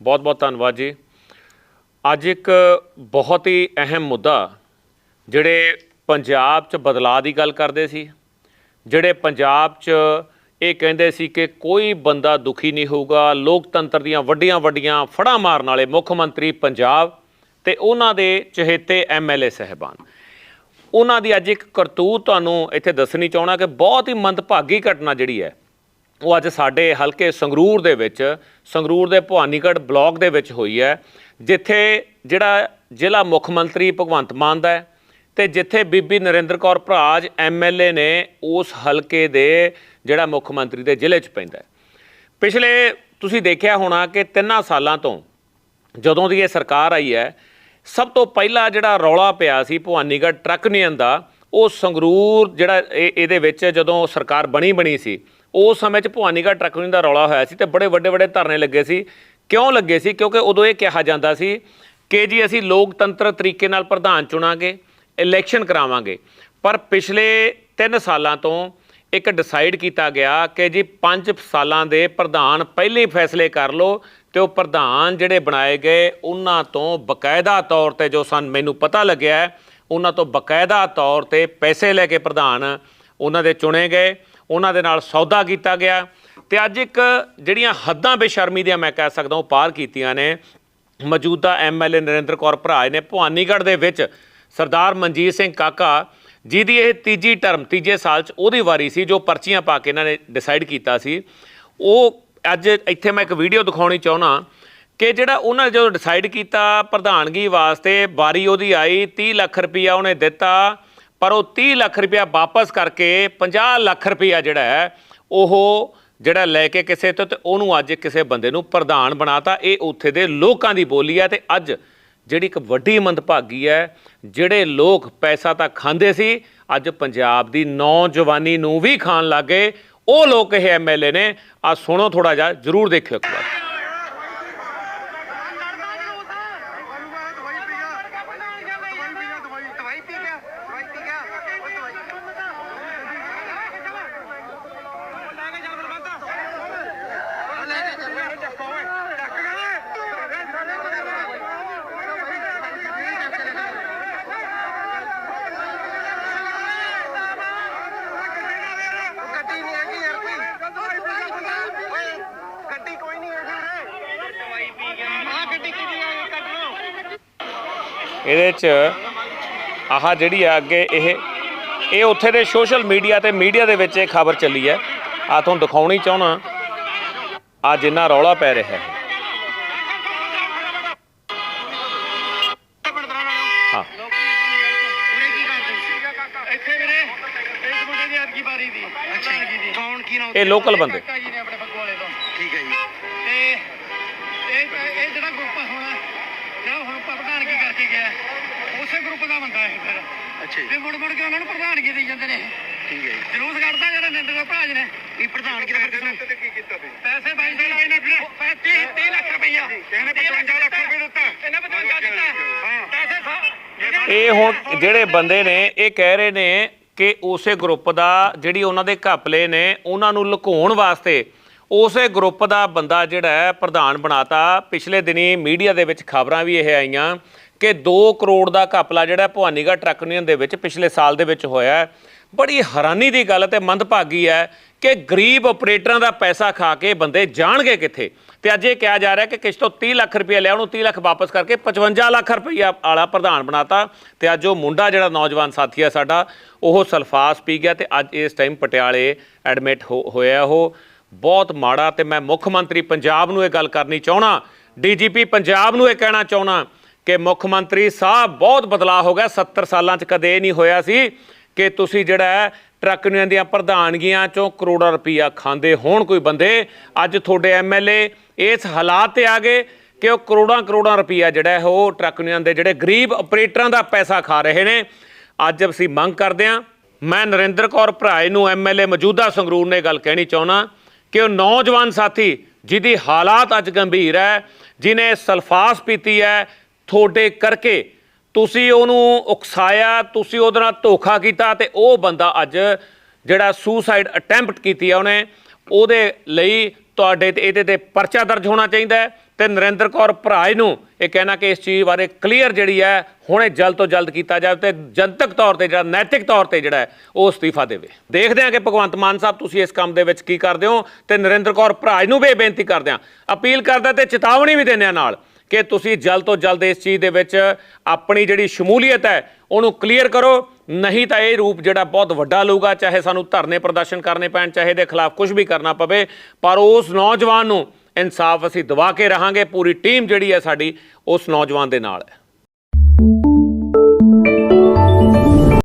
ਬਹੁਤ ਬਹੁਤ ਧੰਨਵਾਦ ਜੀ। ਅੱਜ ਇੱਕ ਬਹੁਤ ਹੀ ਅਹਿਮ ਮੁੱਦਾ, ਜਿਹੜੇ ਪੰਜਾਬ 'ਚ ਬਦਲਾਅ ਦੀ ਗੱਲ ਕਰਦੇ ਸੀ, ਜਿਹੜੇ ਪੰਜਾਬ 'ਚ ਇਹ ਕਹਿੰਦੇ ਸੀ ਕਿ ਕੋਈ ਬੰਦਾ ਦੁਖੀ ਨਹੀਂ ਹੋਊਗਾ, ਲੋਕਤੰਤਰ ਦੀਆਂ ਵੱਡੀਆਂ ਵੱਡੀਆਂ ਫੜਾਂ ਮਾਰਨ ਵਾਲੇ ਮੁੱਖ ਮੰਤਰੀ ਪੰਜਾਬ ਤੇ ਉਹਨਾਂ ਦੇ ਚਹੇਤੇ ਐਮਐਲਏ ਸਹਿਬਾਨ। ਉਹਨਾਂ ਦੀ ਅੱਜ ਇੱਕ ਕਰਤੂਤ ਤੁਹਾਨੂੰ ਇੱਥੇ ਦੱਸਣੀ ਚਾਹਣਾ ਕਿ ਬਹੁਤ ਹੀ ਮੰਦਭਾਗੀ ਘਟਨਾ ਜਿਹੜੀ ਹੈ ਉਹ ਅੱਜ ਸਾਡੇ ਹਲਕੇ ਸੰਗਰੂਰ ਦੇ ਵਿੱਚ, ਸੰਗਰੂਰ ਦੇ ਭਵਾਨੀਗੜ੍ਹ ਬਲਾਕ ਦੇ ਵਿੱਚ ਹੋਈ ਹੈ, ਜਿੱਥੇ ਜਿਹੜਾ ਜ਼ਿਲ੍ਹਾ ਮੁੱਖ ਮੰਤਰੀ ਭਗਵੰਤ ਮਾਨ ਦਾ ਹੈ ਤੇ ਜਿੱਥੇ ਬੀਬੀ ਨਰਿੰਦਰ ਕੌਰ ਭਰਾਜ ਐਮਐਲਏ ਨੇ ਉਸ ਹਲਕੇ ਦੇ ਜਿਹੜਾ ਮੁੱਖ ਮੰਤਰੀ ਦੇ ਜ਼ਿਲ੍ਹੇ 'ਚ ਪੈਂਦਾ ਪਿਛਲੇ ਤੁਸੀਂ ਦੇਖਿਆ ਹੋਣਾ ਕਿ ਤਿੰਨਾਂ ਸਾਲਾਂ ਤੋਂ ਜਦੋਂ ਦੀ ਇਹ ਸਰਕਾਰ ਆਈ ਹੈ, ਸਭ ਤੋਂ ਪਹਿਲਾਂ ਜਿਹੜਾ ਰੌਲਾ ਪਿਆ ਸੀ ਭਵਾਨੀਗੜ੍ਹ ਟਰੱਕ ਯੂਨੀਅਨ ਦਾ, ਉਹ ਸੰਗਰੂਰ ਜਿਹੜਾ ਇਹ- ਇਹਦੇ ਵਿੱਚ ਜਦੋਂ ਸਰਕਾਰ ਬਣੀ ਬਣੀ ਸੀ ਉਸ ਸਮੇਂ 'ਚ ਭਵਾਨੀਗੜ੍ਹ ਟਰੱਕ ਯੂਨੀਅਨ ਦਾ ਰੌਲਾ ਹੋਇਆ ਸੀ ਤੇ ਬੜੇ ਵੱਡੇ ਵੱਡੇ ਧਰਨੇ ਲੱਗੇ ਸੀ। ਕਿਉਂ ਲੱਗੇ ਸੀ? ਕਿਉਂਕਿ ਉਦੋਂ ਇਹ ਕਿਹਾ ਜਾਂਦਾ ਸੀ ਕਿ ਜੀ ਅਸੀਂ ਲੋਕਤੰਤਰ ਤਰੀਕੇ ਨਾਲ ਪ੍ਰਧਾਨ ਚੁਣਾਂਗੇ, ਇਲੈਕਸ਼ਨ ਕਰਾਵਾਂਗੇ। ਪਰ ਪਿਛਲੇ 3 ਸਾਲਾਂ ਤੋਂ ਇੱਕ ਡਿਸਾਈਡ ਕੀਤਾ ਗਿਆ ਕਿ ਜੀ 5 ਸਾਲਾਂ ਦੇ ਪ੍ਰਧਾਨ ਪਹਿਲੇ ਹੀ ਫੈਸਲੇ ਕਰ ਲਓ ਤੇ ਉਹ ਪ੍ਰਧਾਨ ਜਿਹੜੇ ਬਣਾਏ ਗਏ ਉਹਨਾਂ ਤੋਂ ਬਕਾਇਦਾ ਤੌਰ ਤੇ ਜੋ ਸਾਨੂੰ ਮੈਨੂੰ ਪਤਾ ਲੱਗਿਆ, ਉਹਨਾਂ ਤੋਂ ਬਕਾਇਦਾ ਤੌਰ ਤੇ ਪੈਸੇ ਲੈ ਕੇ ਪ੍ਰਧਾਨ ਉਹਨਾਂ ਦੇ ਚੁਣੇ ਗਏ। ਉਹਨਾਂ ਦੇ ਨਾਲ ਸੌਦਾ ਕੀਤਾ ਗਿਆ। ਤੇ ਅੱਜ ਇੱਕ ਜਿਹੜੀਆਂ ਹੱਦਾਂ ਬੇਸ਼ਰਮੀ ਦੀਆਂ ਮੈਂ ਕਹਿ ਸਕਦਾ ਉਹ ਪਾਰ ਕੀਤੀਆਂ ਨੇ। ਮੌਜੂਦਾ ਐਮਐਲਏ ਨਰਿੰਦਰ ਕੌਰ ਭਰਾਏ ਨੇ ਭਵਾਨੀਗੜ੍ਹ ਦੇ ਵਿੱਚ ਸਰਦਾਰ ਮਨਜੀਤ ਸਿੰਘ ਕਾਕਾ ਜਿਹਦੀ ਇਹ ਤੀਜੀ ਟਰਮ, ਤੀਜੇ ਸਾਲ 'ਚ ਉਹਦੀ ਵਾਰੀ ਸੀ ਜੋ ਪਰਚੀਆਂ ਪਾ ਕੇ ਇਹਨਾਂ ਨੇ ਡਿਸਾਈਡ ਕੀਤਾ ਸੀ। ਉਹ ਅੱਜ ਇੱਥੇ ਮੈਂ ਇੱਕ ਵੀਡੀਓ ਦਿਖਾਉਣੀ ਚਾਹੁੰਦਾ ਕਿ ਜਿਹੜਾ ਉਹਨਾਂ ਨੇ ਜਦੋਂ ਡਿਸਾਈਡ ਕੀਤਾ ਪ੍ਰਧਾਨਗੀ ਵਾਸਤੇ ਵਾਰੀ ਉਹਦੀ ਆਈ 30 ਲੱਖ ਰੁਪਈਆ ਉਹਨੇ ਦਿੱਤਾ। ਪਰ ਉਹ 30 ਲੱਖ ਰੁਪਇਆ ਵਾਪਸ ਕਰਕੇ 50 ਲੱਖ ਰੁਪਈਆ ਜਿਹੜਾ ਹੈ, ਉਹ ਜਿਹੜਾ ਲੈ ਕੇ ਕਿਸੇ ਤੋਂ ਤੇ ਉਹਨੂੰ ਅੱਜ ਕਿਸੇ ਬੰਦੇ ਨੂੰ ਪ੍ਰਧਾਨ ਬਣਾਤਾ। ਇਹ ਉੱਥੇ ਦੇ ਲੋਕਾਂ ਦੀ ਬੋਲੀ ਹੈ ਤੇ ਅੱਜ ਜਿਹੜੀ ਇੱਕ ਵੱਡੀ ਮੰਦਭਾਗੀ ਹੈ, ਜਿਹੜੇ ਲੋਕ ਪੈਸਾ ਤਾਂ ਖਾਂਦੇ ਸੀ, ਅੱਜ ਪੰਜਾਬ ਦੀ ਨੌਜਵਾਨੀ ਨੂੰ ਵੀ ਖਾਣ ਲੱਗੇ ਉਹ ਲੋਕ ਇਹ ਐਮਐਲਏ ਨੇ। ਆ ਸੁਣੋ ਥੋੜਾ ਜਿਹਾ, ਜਰੂਰ ਦੇਖਿਓ ਇੱਕ ਵਾਰ ਦਵਾਈ ਪੀ ਗਿਆ ਦਵਾਈ ਪੀ ਗਿਆ ਲੈ ਕੇ ਚੱਲ ਬਲਵੰਤ ਲੈ ਕੇ ਚੱਲ ਯਾਰ ਚੱਕੋ ਓਏ ਚੱਕ ਗੱਡੀ ਕੋਈ ਨਹੀਂ ਹੈਗੀ ਵੀਰੇ ਦਵਾਈ ਪੀ ਗਿਆ ਆ ਗੱਡੀ ਕਿਹਦੀ ਆ ਕੱਢ ਲਓ ਇਹਦੇ 'ਚ ਆਹ ਜਿਹੜੀ ਆ ਅੱਗੇ ਇਹ ਇਹ ਉੱਥੇ ਦੇ ਸੋਸ਼ਲ ਮੀਡੀਆ ਤੇ ਮੀਡੀਆ ਦੇ ਵਿੱਚ ਇਹ ਖਬਰ ਚੱਲੀ ਹੈ। ਆ ਤੁਹਾਨੂੰ ਦਿਖਾਉਣੀ ਚਾਹਣਾ ਆ ਜਿੰਨਾ ਰੌਲਾ ਪੈ ਰਿਹਾ ਹੈ। ਹਾਂ। ਦੀ ਦੀ ਦੀ ਇਹ local ਬੰਦੇ। ਠੀਕ ਹੈ ਜੀ। ਤੇ ਇਹ ਇਹ ਜਿਹੜਾ ਗਰੁੱਪ ਹੋਣਾ ਜਿਹੜਾ ਹੁਣ ਪ੍ਰਧਾਨਗੀ ਕਰਕੇ ਗਿਆ ਉਸੇ ਗਰੁੱਪ ਦਾ ਬੰਦਾ ਇਹ ਫਿਰ ਅੱਛਾ ਜੀ। ਤੇ ਮੁੜ ਮੁੜ ਕੇ ਉਹਨਾਂ ਨੂੰ ਪ੍ਰਧਾਨਗੀ ਦੇਈ ਜਾਂਦੇ ਨੇ ਠੀਕ ਹੈ ਜੀ। ਜਲੂਸ ਕੱਢਦਾ ਜਿਹੜਾ ਨਿੰਦਰ ਭਾਜ ਨੇ। ਇਹ ਪ੍ਰਧਾਨਗੀ ਦਾ ਫਿਰ ਤੁਸੀਂ ਕੀ ਕੀਤਾ ਤੁਸੀਂ? ਪੈਸੇ ਬਾਈ ਦੇ ਲਾਏ ਨੇ ਫਿਰ 30 30 ਲੱਖ ਰੁਪਈਆ। ਇਹਨੇ 55 ਲੱਖ ਰੁਪਏ ਦਿੱਤਾ। ਇਹਨੇ 55 ਦਿੱਤਾ। ਹਾਂ। ਪੈਸੇ ਸਾ- ਇਹ ਹੁਣ ਜਿਹੜੇ ਬੰਦੇ ਨੇ ਇਹ ਕਹਿ ਰਹੇ ਨੇ ਕਿ ਉਸੇ ਗਰੁੱਪ ਦਾ ਜਿਹੜੀ ਉਹਨਾਂ ਦੇ ਘਪਲੇ ਨੇ ਉਹਨਾਂ ਨੂੰ ਲੁਕਾਉਣ ਵਾਸਤੇ ਉਸੇ ਗਰੁੱਪ ਦਾ ਬੰਦਾ ਜਿਹੜਾ ਹੈ ਪ੍ਰਧਾਨ ਬਣਾਤਾ। ਪਿਛਲੇ ਦਿਨੀ ਮੀਡੀਆ ਦੇ ਵਿੱਚ ਖਬਰਾਂ ਵੀ ਇਹ ਆਈਆਂ ਕਿ 2 ਕਰੋੜ ਦਾ ਘਪਲਾ ਜਿਹੜਾ ਭਵਾਨੀਗੜ੍ਹ ਟਰੱਕ ਯੂਨੀਅਨ ਦੇ ਵਿੱਚ ਪਿਛਲੇ ਸਾਲ ਦੇ ਵਿੱਚ ਹੋਇਆ ਬੜੀ ਹੈਰਾਨੀ ਦੀ ਗੱਲ ਤੇ ਮੰਦਭਾਗੀ ਹੈ ਕਿ ਗਰੀਬ ਆਪਰੇਟਰਾਂ ਦਾ ਪੈਸਾ ਖਾ ਕੇ ਬੰਦੇ ਜਾਣਗੇ ਕਿੱਥੇ। ਤੇ ਅੱਜ ਇਹ ਕਿਹਾ ਜਾ ਰਿਹਾ ਕਿ ਕਿਸ ਤੋਂ 30 ਲੱਖ ਰੁਪਏ ਲਿਆ, ਉਹਨੂੰ 30 ਲੱਖ ਵਾਪਸ ਕਰਕੇ 55 ਲੱਖ ਰੁਪਈਆ ਵਾਲਾ ਪ੍ਰਧਾਨ ਬਣਾਤਾ। ਤੇ ਅੱਜ ਉਹ ਮੁੰਡਾ ਜਿਹੜਾ ਨੌਜਵਾਨ ਸਾਥੀ ਆ ਸਾਡਾ, ਉਹ ਸਲਫਾਸ ਪੀ ਗਿਆ ਤੇ ਅੱਜ ਇਸ ਟਾਈਮ ਪਟਿਆਲੇ ਐਡਮਿਟ ਹੋਇਆ ਉਹ। ਬਹੁਤ ਮਾੜਾ ਤੇ ਮੈਂ ਮੁੱਖ ਮੰਤਰੀ ਪੰਜਾਬ ਨੂੰ ਇਹ ਗੱਲ ਕਰਨੀ ਚਾਹਣਾ ਡੀਜੀਪੀ ਪੰਜਾਬ ਨੂੰ ਇਹ ਕਹਿਣਾ ਚਾਹਣਾ ਕਿ ਮੁੱਖ ਮੰਤਰੀ ਸਾਹਿਬ ਬਹੁਤ ਬਦਲਾਅ ਹੋ ਗਿਆ। 70 ਸਾਲਾਂ 'ਚ ਕਦੇ ਇਹ ਨਹੀਂ ਹੋਇਆ ਸੀ ਕਿ ਤੁਸੀਂ ਜਿਹੜਾ ਟਰੱਕ ਯੂਨੀਅਨ ਦੀਆਂ ਪ੍ਰਧਾਨਗੀਆਂ ਚੋਂ ਕਰੋੜਾਂ ਰੁਪਈਆ ਖਾਂਦੇ ਹੋਣ ਕੋਈ ਬੰਦੇ। ਅੱਜ ਤੁਹਾਡੇ ਐਮਐਲਏ ਇਸ ਹਾਲਾਤ ਤੇ ਆ ਗਏ ਕਿ ਉਹ ਕਰੋੜਾਂ ਕਰੋੜਾਂ ਰੁਪਈਆ ਜਿਹੜਾ ਹੈ ਉਹ ਟਰੱਕ ਯੂਨੀਅਨ ਦੇ ਜਿਹੜੇ ਗਰੀਬ ਆਪਰੇਟਰਾਂ ਦਾ ਪੈਸਾ ਖਾ ਰਹੇ ਨੇ। ਅੱਜ ਅਸੀਂ ਮੰਗ ਕਰਦੇ ਹਾਂ, ਮੈਂ ਨਰਿੰਦਰ ਕੌਰ ਭਰਾਏ ਨੂੰ ਐਮਐਲਏ ਮੌਜੂਦਾ ਸੰਗਰੂਰ ਨੇ ਗੱਲ ਕਹਿਣੀ ਚਾਹੁੰਦਾ ਕਿ ਉਹ ਨੌਜਵਾਨ ਸਾਥੀ ਜਿਹਦੀ ਹਾਲਾਤ ਅੱਜ ਗੰਭੀਰ ਹੈ, ਜਿਨੇ ਸਲਫਾਸ ਪੀਤੀ ਹੈ ਤੁਹਾਡੇ ਕਰਕੇ ਤੁਸੀਂ ਉਹਨੂੰ ਉਕਸਾਇਆ, ਤੁਸੀਂ ਉਹਦੇ ਨਾਲ ਧੋਖਾ ਕੀਤਾ ਤੇ ਉਹ ਬੰਦਾ ਅੱਜ ਜਿਹੜਾ ਸੁਸਾਈਡ ਅਟੈਂਪਟ ਕੀਤੀ ਹੈ ਉਹਨੇ, ਉਹਦੇ ਲਈ ਤੁਹਾਡੇ ਤੇ ਇਹਦੇ ਤੇ ਪਰਚਾ ਦਰਜ ਹੋਣਾ ਚਾਹੀਦਾ ਹੈ ਤੇ ਨਰਿੰਦਰ ਕੌਰ ਭਰਾਜ ਨੂੰ ਇਹ ਕਹਿਣਾ ਕਿ ਇਸ ਚੀਜ਼ ਬਾਰੇ ਕਲੀਅਰ ਜਿਹੜੀ ਹੈ, ਹੁਣੇ ਜਲਦ ਤੋਂ ਜਲਦ ਕੀਤਾ ਜਾਵੇ ਤੇ ਜਨਤਕ ਤੌਰ ਤੇ ਜਿਹੜਾ ਨੈਤਿਕ ਤੌਰ ਤੇ ਜਿਹੜਾ ਉਹ ਅਸਤੀਫਾ ਦੇਵੇ। ਦੇਖਦੇ ਹਾਂ ਕਿ ਭਗਵੰਤ ਮਾਨ ਸਾਹਿਬ ਤੁਸੀਂ ਇਸ ਕੰਮ ਦੇ ਵਿੱਚ ਕੀ ਕਰਦੇ ਹੋ ਤੇ ਨਰਿੰਦਰ ਕੌਰ ਭਰਾਜ ਨੂੰ ਵੀ ਇਹ ਬੇਨਤੀ ਕਰਦੇ ਹਾਂ। ਅਪੀਲ ਕਰਦਾ ਤੇ ਚੇਤਾਵਨੀ ਵੀ ਦਿੰਦੇ ਹਾਂ ਨਾਲ। ਕਿ ਤੁਸੀਂ ਜਲਦ ਤੋਂ ਜਲਦ ਇਸ ਚੀਜ਼ ਦੇ ਵਿੱਚ ਆਪਣੀ ਜਿਹੜੀ ਸ਼ਮੂਲੀਅਤ ਹੈ, ਉਹਨੂੰ ਕਲੀਅਰ ਕਰੋ। ਨਹੀਂ ਤਾਂ ਇਹ ਰੂਪ ਜਿਹੜਾ ਬਹੁਤ ਵੱਡਾ ਲਊਗਾ, ਚਾਹੇ ਸਾਨੂੰ ਧਰਨੇ ਪ੍ਰਦਰਸ਼ਨ ਕਰਨੇ ਪੈਣ, ਚਾਹੇ ਦੇ ਖਿਲਾਫ ਕੁਝ ਵੀ ਕਰਨਾ ਪਵੇ, ਪਰ ਉਸ ਨੌਜਵਾਨ ਨੂੰ ਇਨਸਾਫ ਅਸੀਂ ਦਵਾ ਕੇ ਰਹਾਂਗੇ। ਪੂਰੀ ਟੀਮ ਜਿਹੜੀ ਹੈ ਸਾਡੀ ਉਸ ਨੌਜਵਾਨ ਦੇ ਨਾਲ ਹੈ।